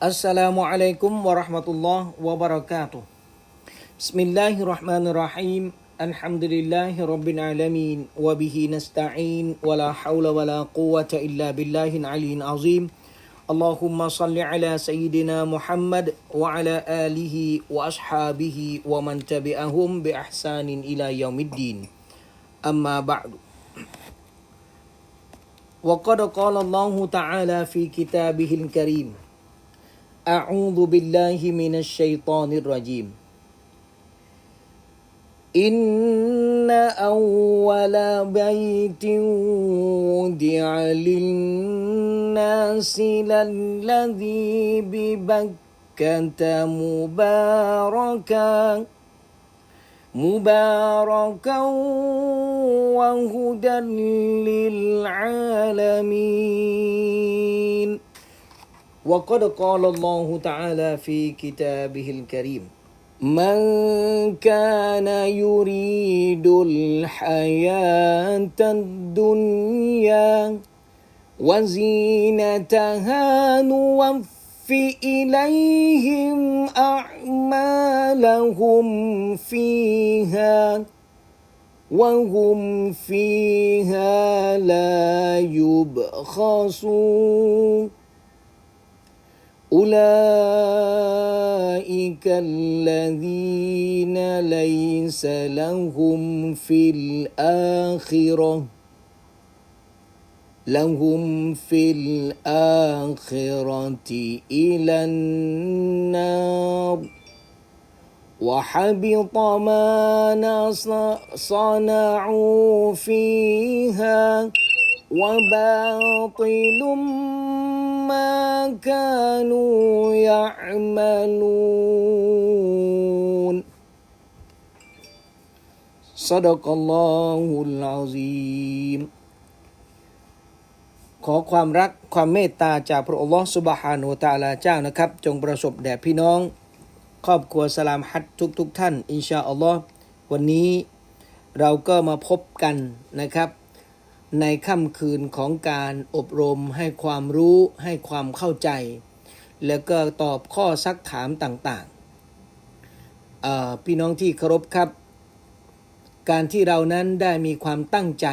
Assalamualaikum warahmatullahi wabarakatuh. Bismillahirrahmanirrahim. Alhamdulillahi rabbil alamin wa bihi nasta'in wa la hawla wa la quwwata illa billahil aliyyil azim. Allahumma salli ala sayyidina Muhammad wa ala alihi wa ashabihi wa man tabi'ahum bi ihsanin ila yaumiddin. Amma ba'du. وقد قال الله تعالى في كتابه الكريم أعوذ بالله من الشيطان الرجيم. إن أول بيت وضع للناس للذي ببكة مباركا مباركا وهدى للعالمين. وقد قال الله تعالى في كتابه الكريم. من كان يريد الحياة الدنيا وزينتها نوفي إليهم أعمالهم فيها وهم فيها لا يبخسون. أولئك الذين ليس لهم في الآخرة لهم في الآخرة إلى النار. وحبط ما صنعوا فيها وباطل ما كانوا يعملون صدق الله العظيم ขอความรักความเมตตาจากพระองค์สุบฮานุวะตะอาลาเจ้านะครับ จงประสบแด่พี่น้อง ครอบครัวสลามฮัดทุกทุกๆท่าน อินชาอัลลอฮ์วันนี้เราก็มาพบกันนะครับ ในค่ำคืนของการอบรมให้ความรู้ให้ความเข้าใจ แล้วก็ตอบข้อซักถามต่างๆ พี่น้องที่เคารพครับ การที่เรานั้นได้มีความตั้งใจ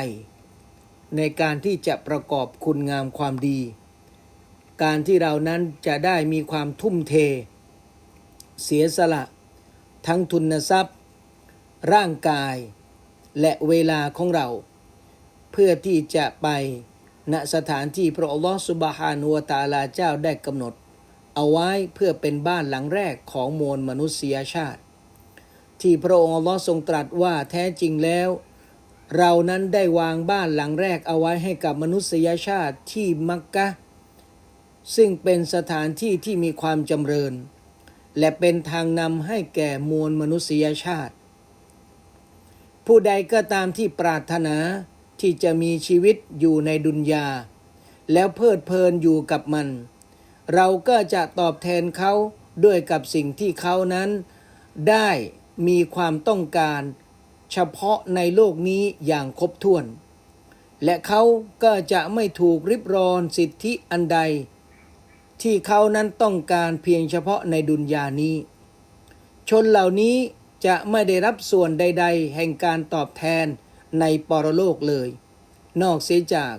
ในการที่จะประกอบคุณงามความดี การที่เรานั้นจะได้มีความทุ่มเท เสียสละ ทั้งทุนทรัพย์ ร่างกาย และเวลาของเรา พื่อที่จะไปณสถานที่พระอัลลอฮฺสุบฮานุวตาลาเจ้าได้กำหนด เอาไว้เพื่อเป็นบ้านหลังแรกของมวลมนุษยชาติ ที่พระองค์อัลลอฮ์ทรงตรัสว่าแท้จริงแล้ว เรานั้นได้วางบ้านหลังแรกเอาไว้ให้กับมนุษยชาติที่มักกะ ซึ่งเป็นสถานที่ที่มีความจำเริญ และเป็นทางนำให้แก่มวลมนุษยชาติ ผู้ใดก็ตามที่ปรารถนา ที่จะมีชีวิตอยู่ในดุนยา แล้วเพลิดเพลินอยู่กับมัน เราก็จะตอบแทนเขาด้วยกับสิ่งที่เขานั้น ได้มีความต้องการ เฉพาะในโลกนี้อย่างครบถ้วน และเขาก็จะไม่ถูกริบรอนสิทธิอันใด ที่เขานั้นต้องการเพียงเฉพาะในดุนยานี้ ชนเหล่านี้จะไม่ได้รับส่วนใด ๆ แห่งการตอบแทน ในปรโลกเลย นอกเสียจาก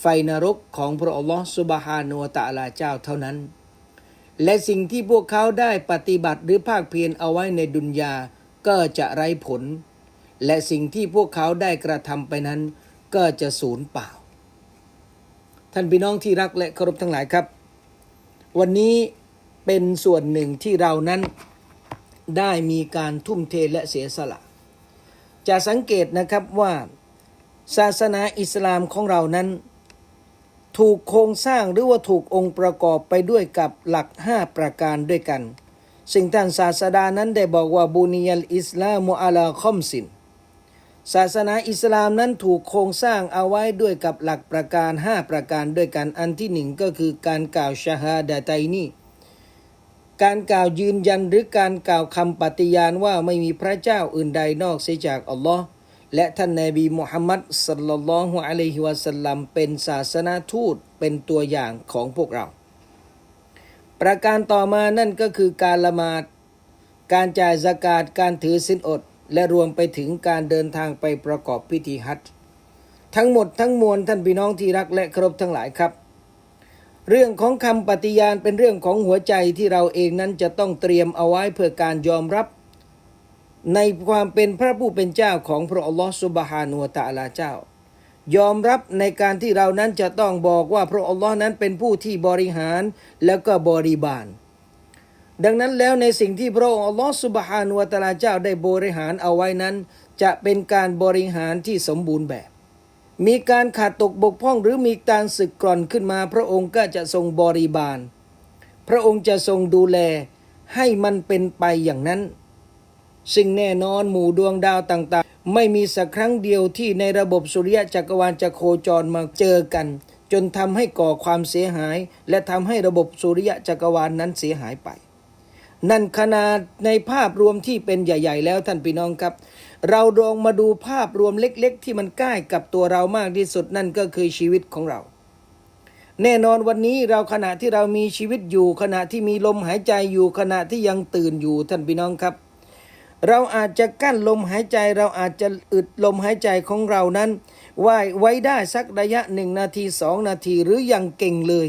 ไฟนรกของพระอัลลอฮฺสุบฮานุวะตะอาลาเจ้าเท่านั้น และสิ่งที่พวกเขาได้ปฏิบัติหรือภาคเพียรเอาไว้ในดุนยาก็จะไร้ผล และสิ่งที่พวกเขาได้กระทำไปนั้น ก็จะสูญเปล่า ท่านพี่น้องที่รักและเคารพทั้งหลายครับ วันนี้เป็นส่วนหนึ่งที่เรานั้นได้มีการทุ่มเทและเสียสละ จะสังเกตนะครับว่าศาสนาอิสลามของเรานั้น ถูกโครงสร้างหรือว่าถูกองค์ประกอบไปด้วยกับหลัก 5 ประการด้วยกัน สิ่งท่านศาสดานั้นได้บอกว่าบุนียลอิสลามุอาลาคอมสิน ศาสนาอิสลามนั้นถูกโครงสร้างเอาไว้ด้วยกับหลักประการ 5 ประการด้วยกันอันที่หนึ่งก็คือการกล่าวชาฮาดะไตนี การกล่าวยืนยันหรือการกล่าวคำปฏิญาณว่าไม่มีพระเจ้าอื่นใดนอกเสียจากอัลลอฮ์และท่านนบีมุฮัมมัดสัลลัลลอฮุอะลัยฮิวะสัลลัมเป็นศาสนาทูตเป็นตัวอย่างของพวกเรา ประการต่อมานั่นก็คือการละหมาด การจ่ายสกาดการถือสินอด และรวมไปถึงการเดินทางไปประกอบพิธีฮัจญ์ทั้งหมดทั้งมวลท่านพี่น้องที่รักและเคารพทั้งหลายครับ เรื่องของคำปฏิญาณเป็นเรื่องของหัวใจที่เราเองนั้นจะต้องเตรียมเอาไว้เพื่อการยอมรับ ในความเป็นพระผู้เป็นเจ้าของพระอัลลอฮฺสุบฮานุวะตะอาลาเจ้า ยอมรับในการที่เรานั้นจะต้องบอกว่าพระอัลลอฮ์นั้นเป็นผู้ที่บริหารแล้วก็บริบาล ดังนั้นแล้วในสิ่งที่พระองค์อัลลอฮ์สุบฮานุวะตะอาลาเจ้าได้บริหารเอาไว้นั้น จะเป็นการบริหารที่สมบูรณ์แบบ มีการขาดตกบกพร่องหรือมีการสึกกร่อนขึ้นมา พระองค์ก็จะทรงบริบาล พระองค์จะทรงดูแลให้มันเป็นไปอย่างนั้น ซึ่งแน่นอนหมู่ดวงดาวต่างๆ ไม่มีสักครั้งเดียวที่ในระบบสุริยะจักรวาลจะโคจรมาเจอกัน จนทำให้ก่อความเสียหาย และทำให้ระบบสุริยะจักรวาลนนั้นเสียหายไป นั่นขนาดในภาพรวมที่เป็นใหญ่ ๆ แล้วท่านพี่น้องครับ เราลองมาดูภาพรวมเล็ก ๆ ที่มันใกล้กับตัวเรามากที่สุดนั่นก็คือชีวิตของเรา แน่นอนวันนี้เราขณะที่เรามีชีวิตอยู่ ขณะที่มีลมหายใจอยู่ขณะที่ยังตื่นอยู่ท่านพี่น้องครับ เราอาจจะกั้นลมหายใจ เราอาจจะอึดลมหายใจของเรานั้นไว้ไว้ได้สักระยะหนึ่งนาทีสองนาทีหรือยังเก่งเลย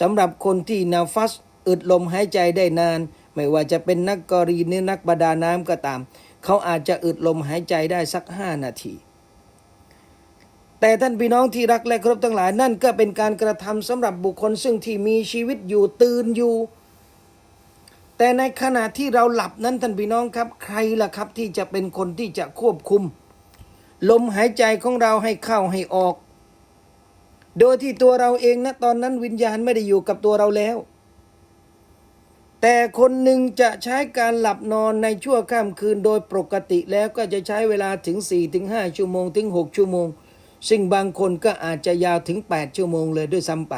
สำหรับคนที่นาฟัสอึดลมหายใจได้นาน ไม่ว่าจะเป็นนักกรีหรือนักบาดาน้ำก็ตาม เขาอาจจะอึดลมหายใจได้สักห้านาที แต่ท่านพี่น้องที่รักและเคารพทั้งหลาย นั่นก็เป็นการกระทำสำหรับบุคคลซึ่งที่มีชีวิตอยู่ตื่นอยู่ แต่ในขณะที่เราหลับนั้นท่านพี่น้องครับ ใครล่ะครับที่จะเป็นคนที่จะควบคุม ลมหายใจของเราให้เข้าให้ออก โดยที่ตัวเราเองนะตอนนั้นวิญญาณไม่ได้อยู่กับตัวเราแล้ว แต่คนหนึ่งจะใช้การหลับนอนในชั่วข้ามคืนโดยปกติแล้วก็จะใช้เวลาถึง 4-5 ชั่วโมง ถึง 6 ชั่วโมง ซึ่งบางคนก็อาจจะยาวถึง 8 ชั่วโมงเลยด้วยซ้ำไป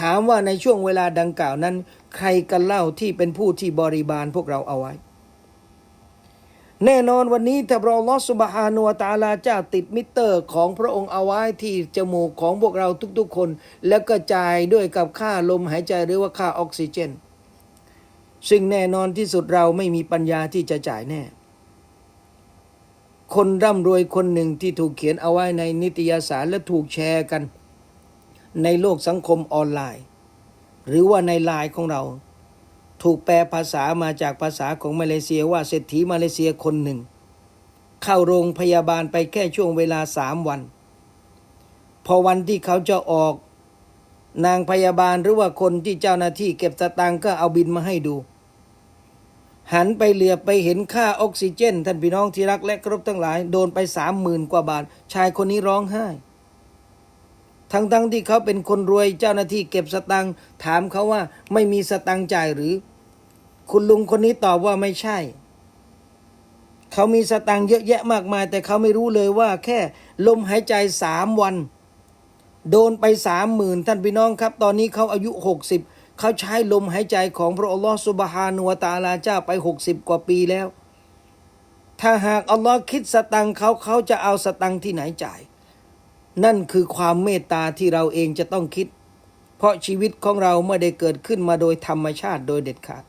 ถามว่าในช่วงเวลาดังกล่าวนั้น ใครกันเล่าที่เป็นผู้ที่บริบาลพวกเราเอาไว้ แน่นอนวันนี้ถ้าเราลอสุบฮานุวตาลาเจ้าติดมิเตอร์ของพระองค์เอาไว้ที่จมูกของพวกเราทุกๆคน แล้วก็จ่ายด้วยกับค่าลมหายใจหรือว่าค่าออกซิเจน ซึ่งแน่นอนที่สุดเราไม่มีปัญญาที่จะจ่ายแน่ คนร่ำรวยคนหนึ่งที่ถูกเขียนเอาไว้ในนิตยสารและถูกแชร์กัน ในโลกสังคมออนไลน์ หรือว่าในไลน์ของเรา ถูกแปลภาษามาจากภาษาของมาเลเซียว่าเศรษฐีมาเลเซียคนหนึ่ง เข้าโรงพยาบาลไปแค่ช่วงเวลาสามวัน พอวันที่เขาจะออกนางพยาบาลหรือว่าคนที่เจ้าหน้าที่เก็บสตางค์ก็เอาบินมาให้ดู หันไปเหลือไปเห็นค่าออกซิเจน ท่านพี่น้องที่รักและครพทั้งหลาย โดนไปสามหมื่นกว่าบาท ชายคนนี้ร้องไห้ ทั้งๆทที่เขาเป็นคนรวยเจ้าหน้าที่เก็บสตังค์ถามเขาว่าไม่มีสตังค์จ่ายหรือ คุณลุงคนนี้ตอบว่าไม่ใช่ เขามีสตังค์เยอะแยะมากมาย แต่เขาไม่รู้เลยว่าแค่ลมหายใจสามวัน โดนไปสามหมื่นท่านพี่น้องครับ ตอนนี้เขาอายุหกสิบ เขาใช้ลมหายใจของพระอัลลอฮฺสุบฮานุวะตาลาเจ้าไปหกสิบกว่าปีแล้ว ถ้าหากอัลลอฮ์คิดสตังเขาเขาจะเอาสตังที่ไหนจ่าย นั่นคือความเมตตาที่เราเองจะต้องคิด เพราะชีวิตของเราไม่ได้เกิดขึ้นมาโดยธรรมชาติโดยเด็ดขาด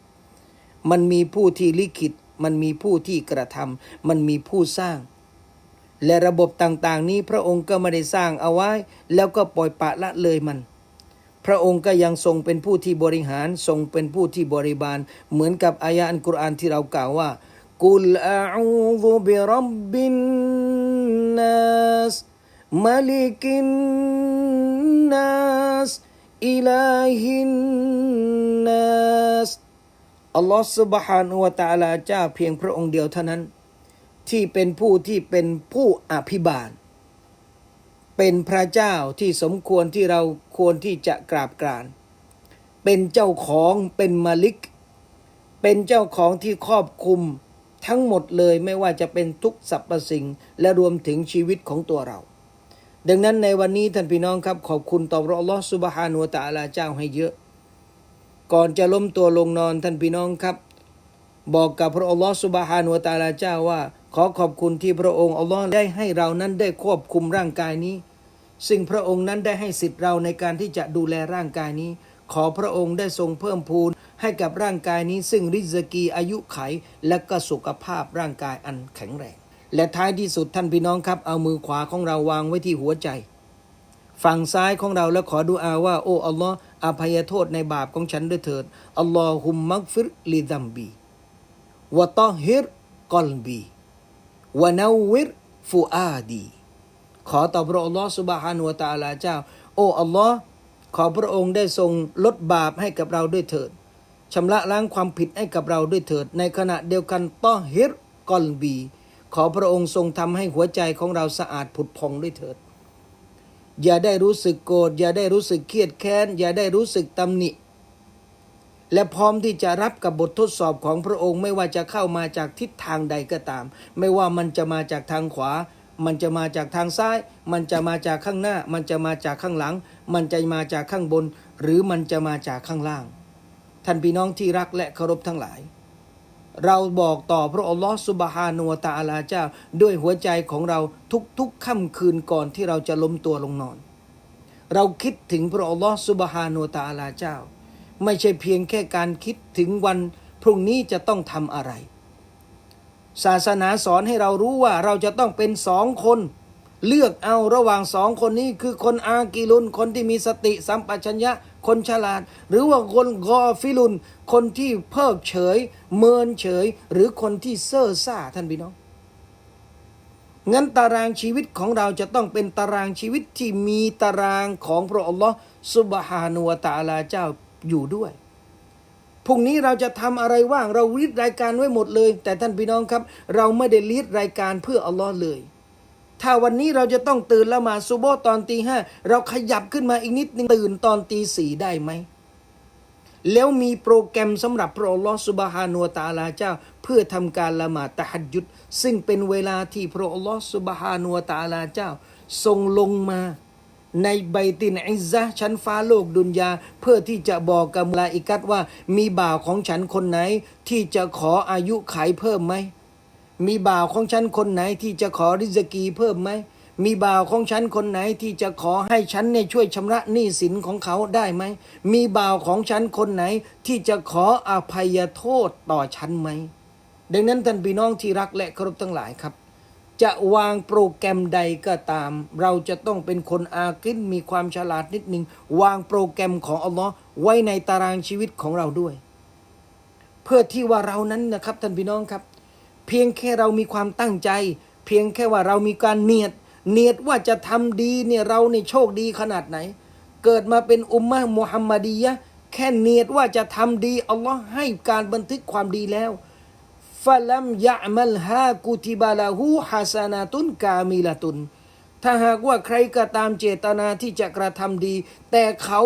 มันมีผู้ที่ลิขิต มันมีผู้ที่กระทำมันมีผู้สร้าง และระบบต่างๆ นี้พระองค์ก็ไม่ได้สร้างเอาไว้ แล้วก็ปล่อยปะละเลยมัน พระองค์ก็ยังทรงเป็นผู้ที่บริหาร ทรงเป็นผู้ที่บริบาล เหมือนกับอายะอันกุรอานที่เรากล่าวว่า กุลอาอูซุบิรับบินนัสมาลิกินนัสอิลาฮินนัสอัลลอฮฺ سبحانه และ تعالى เจ้าเพียงพระองค์เดียวเท่านั้น ที่เป็นผู้ที่เป็นผู้อภิบาล เป็นพระเจ้าที่สมควรที่เราควรที่จะกราบกราน เป็นเจ้าของเป็นมาลิก เป็นเจ้าของที่ครอบคุมทั้งหมดเลยไม่ว่าจะเป็นทุกสรรพสิ่งและรวมถึงชีวิตของตัวเรา ดังนั้นในวันนี้ท่านพี่น้องครับขอบคุณต่อพระอัลลอฮฺสุบฮานุตะลาเจ้าให้เยอะ ก่อนจะล้มตัวลงนอนท่านพี่น้องครับ บอกกับพระอัลลอฮฺสุบฮานุตะลาเจ้าว่า ขอขอบคุณที่พระองค์อัลลอฮ์ได้ให้เรานั้นได้ควบคุมร่างกายนี้ ซึ่งพระองค์นั้นได้ให้สิทธิ์เราในการที่จะดูแลร่างกายนี้ ขอพระองค์ได้ทรงเพิ่มพูนให้กับร่างกายนี้ ซึ่งริสกีอายุไข และก็สุขภาพร่างกายอันแข็งแรง และท้ายที่สุดท่านพี่น้องครับ เอามือขวาของเราวางไว้ที่หัวใจ ฝั่งซ้ายของเราแล้วขอดุอาว่า โอ้อัลลอฮ์อภัยโทษในบาปของฉันด้วยเถิดอัลลอฮุมมักฟิรลิดัมบีวะตอฮิรกอลบี วะนาวิรฟูอาดีขอต่อพระองค์ลอสุบฮานุตาลาเจ้า โอ้อัลลอฮ์ขอพระองค์ได้ทรงลดบาปให้กับเราด้วยเถิดชำระล้างความผิดให้กับเราด้วยเถิด ในขณะเดียวกันตอฮิรกอลบี ขอพระองค์ทรงทำให้หัวใจของเราสะอาดผุดพองด้วยเถิด อย่าได้รู้สึกโกรธอย่าได้รู้สึกเครียดแค้นอย่าได้รู้สึกตำหนิ และพร้อมที่จะรับกับบททดสอบของพระองค์ ไม่ว่าจะเข้ามาจากทิศทางใดก็ตาม ไม่ว่ามันจะมาจากทางขวา มันจะมาจากทางซ้าย มันจะมาจากข้างหน้า มันจะมาจากข้างหลัง มันจะมาจากข้างบน หรือมันจะมาจากข้างล่าง ท่านพี่น้องที่รักและเคารพทั้งหลาย เราบอกต่อพระอัลลอฮ์สุบฮานุวตะอาลาเจ้า ด้วยหัวใจของเราทุกๆค่ำคืนก่อนที่เราจะล้มตัวลงนอน เราคิดถึงพระอัลลอฮ์สุบฮานุวตะอาลาเจ้า ไม่ใช่เพียงแค่การคิดถึงวันพรุ่งนี้จะต้องทำอะไร ศาสนาสอนให้เรารู้ว่าเราจะต้องเป็นสองคน เลือกเอาระหว่างสองคนนี้คือคนอากีลุน คนที่มีสติสัมปชัญญะ คนฉลาด หรือว่าคนกอฟิลุน คนที่เพิกเฉย เมินเฉย หรือคนที่เซ่อซ่าท่านพี่น้องงั้นตารางชีวิตของเราจะต้องเป็นตารางชีวิตที่มีตารางของพระอัลลอฮ์สุบฮานุวะตะอาลาเจ้า อยู่ด้วยพรุ่งนี้เราจะทำอะไรว่างเราลิดรายการไว้หมดเลย แต่ท่านพี่น้องครับ เราไม่ได้ลิดรายการเพื่ออัลลอฮ์เลย ถ้าวันนี้เราจะต้องตื่นละหมาดซุโบตอนตีห้าเราขยับขึ้นมาอีกนิดนึงตื่นตอนตีสี่ได้ไหมแล้วมีโปรแกรมสำหรับพระอัลลอฮ์สุบฮานุวะตาลาเจ้า เพื่อทำการละหมาดตะฮัดยุดซึ่งเป็นเวลาที่พระอัลลอฮ์สุบฮานุวะตาลาเจ้า ทรงลงมา ในใบตินอิซะชั้นฟ้าโลกดุนยา เพื่อที่จะบอกกับมลาอิกัตว่า มีบ่าวของฉันคนไหน ที่จะขออายุไขเพิ่มไหม มีบ่าวของฉันคนไหนที่จะขอริสกีเพิ่มไหม มีบ่าวของฉันคนไหนที่จะขอให้ฉันเนี่ยช่วยชำระหนี้สินของเขาได้ไหม มีบ่าวของฉันคนไหนที่จะขออภัยโทษต่อฉันไหม ดังนั้นท่านพี่น้องที่รักและเคารพทั้งหลายครับ จะวางโปรแกรมใดก็ตาม เราจะต้องเป็นคนอากินมีความฉลาดนิดหนึ่งวางโปรแกรมของอัลลอฮ์ไว้ในตารางชีวิตของเราด้วย เพื่อที่ว่าเรานั้นนะครับท่านพี่น้องครับ เพียงแค่เรามีความตั้งใจ เพียงแค่ว่าเรามีการเนียด เนียดว่าจะทำดีเนี่ยเราเนี่โชคดีขนาดไหน เกิดมาเป็นอุมมะมุฮัมมัดียะแค่เนียดว่าจะทำดีอัลลอฮ์ให้การบันทึกความดีแล้ว ฟะลัมยะมัลฮากุติบาลาหูฮัสนาตุนกามิลาตุน ถ้าหากว่าใครก็ตามเจตนาที่จะกระทำดี แต่เขา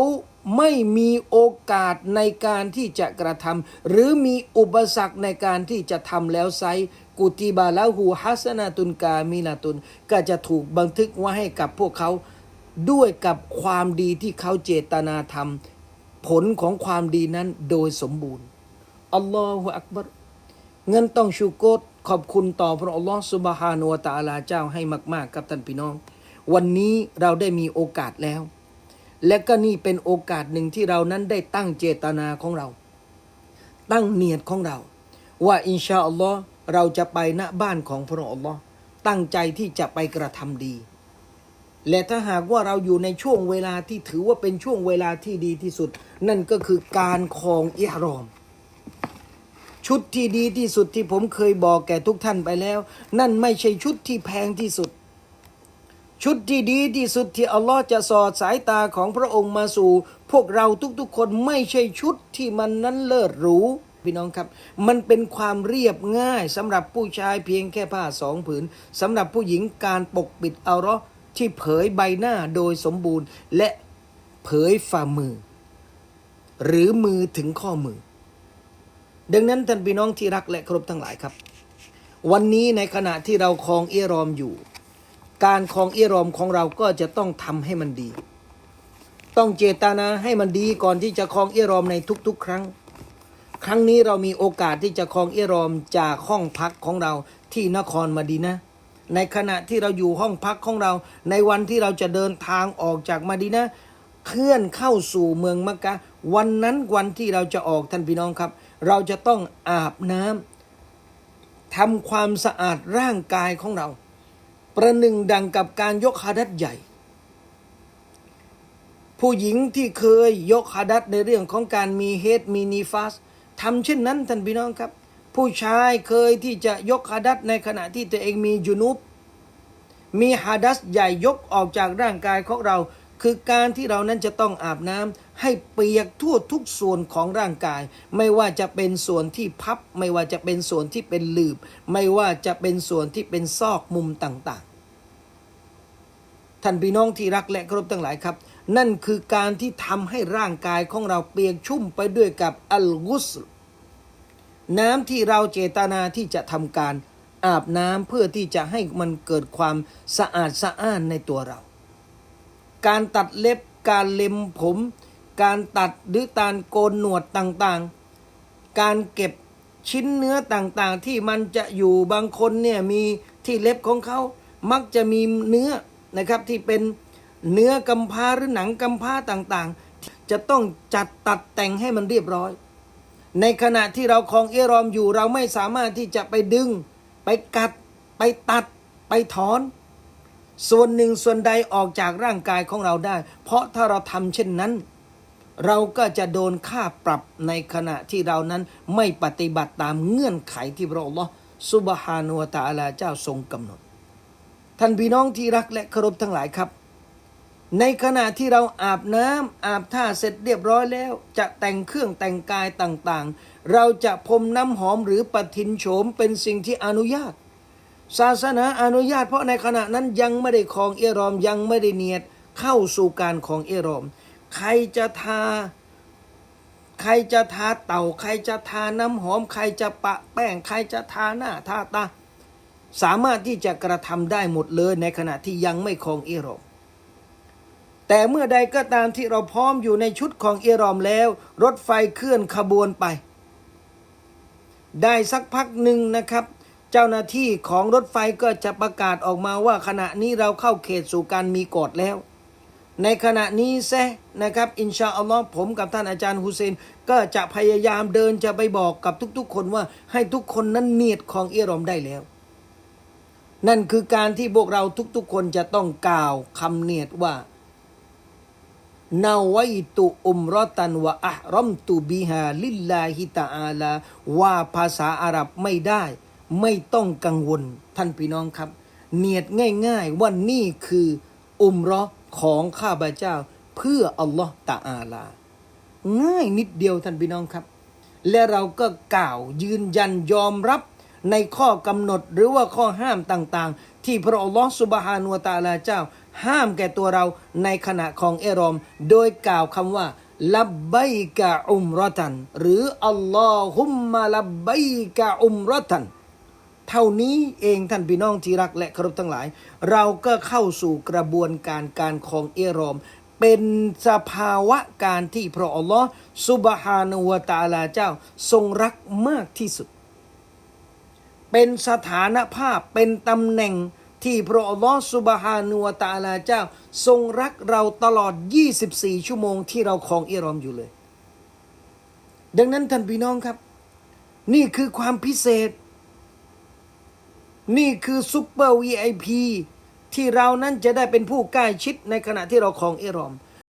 ไม่มีโอกาสในการที่จะกระทำหรือมีอุปสรรคในการที่จะทำแล้วไซกุติบาละหูฮัสนาตุนกามินาตุน ก็จะถูกบันทึกไว้ให้กับพวกเขาด้วยกับความดีที่เขาเจตนาทำผลของความดีนั้นโดยสมบูรณ์อัลลอฮฺอักบัร เงินต้องชูโกตขอบคุณต่อพระอัลลอฮฺสุบฮานุวตาลาเจ้าให้มากๆครับท่านพี่น้อง วันนี้เราได้มีโอกาสแล้ว และก็นี่เป็นโอกาสหนึ่งที่เรานั้นได้ตั้งเจตนาของเรา ตั้งเนียดของเรา ว่าอินชาอัลลอฮ์เราจะไปณบ้านของพระอัลลอฮ์ตั้งใจที่จะไปกระทำดี และถ้าหากว่าเราอยู่ในช่วงเวลาที่ถือว่าเป็นช่วงเวลาที่ดีที่สุด นั่นก็คือการครองอิหรอม ชุดที่ดีที่สุดที่ผมเคยบอกแก่ทุกท่านไปแล้ว นั่นไม่ใช่ชุดที่แพงที่สุด ชุดที่ดีที่สุดที่อัลลอฮ์จะสอดสายตาของพระองค์มาสู่ พวกเราทุกๆ คนไม่ใช่ชุดที่มันนั้นเลิศหรูพี่น้องครับ มันเป็นความเรียบง่ายสำหรับผู้ชายเพียงแค่ผ้าสองผืนสำหรับผู้หญิงการปกปิดเอาเราะห์ที่เผยใบหน้าโดยสมบูรณ์ และเผยฝ่ามือ หรือมือถึงข้อมือ ดังนั้นท่านพี่น้องที่รักและเคารพทั้งหลายครับ วันนี้ในขณะที่เราคลองเอรอมอยู่ การคลองเอรอมของเราก็จะต้องทำให้มันดี ต้องเจตนาให้มันดีก่อนที่จะคลองเอรอมในทุกๆ ครั้ง ครั้งนี้เรามีโอกาสที่จะคลองเอรอมจากห้องพักของเราที่นครมาดีนะในขณะที่เราอยู่ห้องพักของเรา ในวันที่เราจะเดินทางออกจากมาดีนะเคลื่อนเข้าสู่เมืองมักกะ วันนั้นวันที่เราจะออกท่านพี่น้องครับ เราจะต้องอาบน้ำทำความสะอาดร่างกายของเรา ประหนึ่งดังกับการยกฮาดัดใหญ่ ผู้หญิงที่เคยยกฮาดัดในเรื่องของการมีเฮดมีนีฟาสทำเช่นนั้นท่านพี่น้องครับ ผู้ชายเคยที่จะยกฮาดัดในขณะที่ตัวเองมีจุนุบมีฮาดัสใหญ่ยกออกจากร่างกายของเรา คือการที่เรานั้นจะต้องอาบน้ำให้เปียกทั่วทุกส่วนของร่างกาย ไม่ว่าจะเป็นส่วนที่พับ ไม่ว่าจะเป็นส่วนที่เป็นหลืบ ไม่ว่าจะเป็นส่วนที่เป็นซอกมุมต่างๆ ท่านพี่น้องที่รักและเคารพทั้งหลายครับ นั่นคือการที่ทำให้ร่างกายของเราเปียกชุ่มไปด้วยกับอัลกุสน้ำที่เราเจตนาที่จะทำการอาบน้ำเพื่อที่จะให้มันเกิดความสะอาดสะอ้านในตัวเรา การตัดเล็บการเล็มผม การตัดหรือการโกนหนวดต่างๆ การเก็บชิ้นเนื้อต่างๆ ที่มันจะอยู่บางคนเนี่ยมีที่เล็บของเขามักจะมีเนื้อนะครับที่เป็นเนื้อกำพร้าหรือหนังกำพร้าต่างๆ จะต้องจัดตัดแต่งให้มันเรียบร้อย ในขณะที่เราคลองเอรอมอยู่เราไม่สามารถที่จะไปดึง ไปกัด ไปตัด ไปถอน ส่วนหนึ่งส่วนใดออกจากร่างกายของเราได้ เพราะถ้าเราทำเช่นนั้น เราก็จะโดนค่าปรับในขณะที่เรานั้นไม่ปฏิบัติตามเงื่อนไขที่พระองค์สุบฮานุวะตะอาลาเจ้าทรงกำหนด ท่านพี่น้องที่รักและเคารพทั้งหลายครับ ในขณะที่เราอาบน้ำอาบท่าเสร็จเรียบร้อยแล้ว จะแต่งเครื่องแต่งกายต่างๆ เราจะพรมน้ำหอมหรือปะทินโฉมเป็นสิ่งที่อนุญาต ศาสนาอนุญาตเพราะในขณะนั้นยังไม่ได้ครองเอรอมยังไม่ได้เนียดเข้าสู่การของเอรอม ใครจะทา ใครจะทาเต่า ใครจะทาน้ำหอม ใครจะปะแป้ง ใครจะทาหน้าทาตาสามารถที่จะกระทำได้หมดเลยในขณะที่ยังไม่ครองเอรอมแต่เมื่อใดก็ตามที่เราพร้อมอยู่ในชุดของเอรอมแล้ว รถไฟเคลื่อนขบวนไป ได้สักพักหนึ่งนะครับ เจ้าหน้าที่ของรถไฟก็จะประกาศออกมาว่าขณะนี้เราเข้าเขตสู่การมีกฎแล้ว ในขณะนี้แซะนะครับ อินชาอัลลอฮ์ผมกับท่านอาจารย์ฮุเซน ก็จะพยายามเดินจะไปบอกกับทุกๆ คนว่าให้ทุกคนนั้นเนียดของเอรอมได้แล้ว นั่นคือการที่พวกเราทุกๆ คนจะต้องกล่าวคำเนียดว่านาไวตุอุมรตันวะอะห์รอมตุบิฮาลิลลาฮิตาอาลาว่าภาษาอาหรับไม่ได้ ไม่ต้องกังวลท่านพี่น้องครับ เนียดง่าย ๆว่านี่คืออุมรอของข้าพเจ้า เพื่ออัลลอฮ์ตาอาลา ง่ายนิดเดียวท่านพี่น้องครับ และเราก็กล่าวยืนยันยอมรับในข้อกำหนดหรือว่าข้อห้ามต่างๆ ที่พระองค์สุบฮานุตาลาเจ้า ห้ามแก่ตัวเราในขณะของเอรอม โดยกล่าวคำว่าลับไบกะอุมรตัน หรืออัลลอฮุมมาลับไบกะอุมรตัน เท่านี้เองท่านพี่น้องที่รักและเคารพทั้งหลาย เราก็เข้าสู่กระบวนการการของเอรอม เป็นสภาวะการที่พระอัลลอฮ์สุบฮานุวตาลาเจ้าทรงรักมากที่สุด เป็นสถานภาพเป็นตำแหน่งที่พระอัลลอฮ์สุบฮานุวตาลาเจ้า ทรงรักเราตลอด 24 ชั่วโมงที่เราครองเอรอมอยู่เลย ดังนั้นท่านพี่น้องครับ นี่คือความพิเศษ นี่คือซูเปอร์ VIP ที่เรานั้นจะได้เป็นผู้ใกล้ชิดในขณะที่เราครองอิรอม